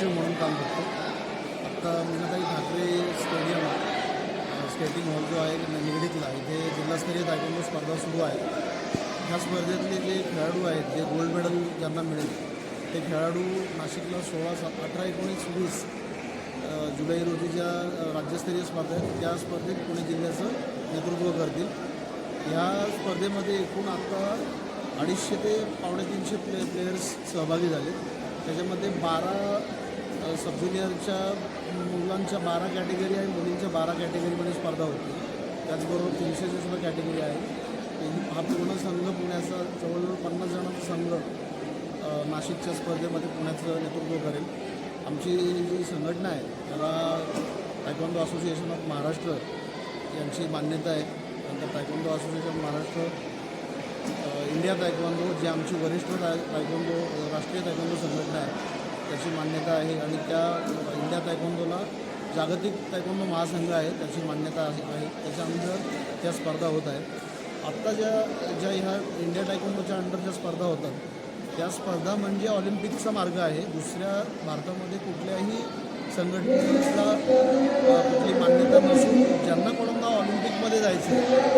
सचिव म्हणून काम करतो. आत्ता Meenatai Thackeray stadium skating hall जो आहे म्हणजे निगडीतला इथे जिल्हास्तरीय तायकोंडो स्पर्धा सुरू आहे. ह्या स्पर्धेतले जे खेळाडू आहेत जे गोल्ड मेडल ज्यांना मिळेल ते खेळाडू नाशिकला सोळा सात अठरा एकोणीस वीस जुलै रोजी ज्या राज्यस्तरीय स्पर्धा आहेत त्या स्पर्धेत पुणे जिल्ह्याचं नेतृत्व करतील. ह्या स्पर्धेमध्ये एकूण आता अडीचशे ते पावणे तीनशे प्ले प्लेयर्स सहभागी झाले त्याच्यामध्ये बारा सब ज्युनियरच्या मुलांच्या बारा कॅटेगरी आहे मुलींच्या बारा कॅटेगरीमध्ये स्पर्धा होती. त्याचबरोबर तीनशेची सुद्धा कॅटेगरी आहे. हा पूर्ण संघ पुण्याचा जवळजवळ पन्नास जणांचा संघ नाशिकच्या स्पर्धेमध्ये पुण्याचं नेतृत्व करेल. आमची जी संघटना आहे त्याला टायक्वांडो असोसिएशन ऑफ महाराष्ट्र यांची मान्यता आहे. नंतर taekwondo association Maharashtra India taekwondo जी आमची वरिष्ठ ताय तायक्वांदो राष्ट्रीय तायक्वांदो संघटना आहे त्याची मान्यता आहे आणि त्या इंडिया तायकोंदोला जागतिक तायकोंदो महासंघ आहे त्याची मान्यता आहे त्याच्या अंडर त्या स्पर्धा होत आहेत. आत्ता ज्या ज्या ह्या इंडिया टायकोंडोच्या अंडर ज्या स्पर्धा होतात त्या स्पर्धा म्हणजे ऑलिम्पिकचा मार्ग आहे. दुसऱ्या भारतामध्ये कुठल्याही संघटनेला कुठली मान्यता नसून ज्यांना कोणाला ऑलिम्पिकमध्ये जायचं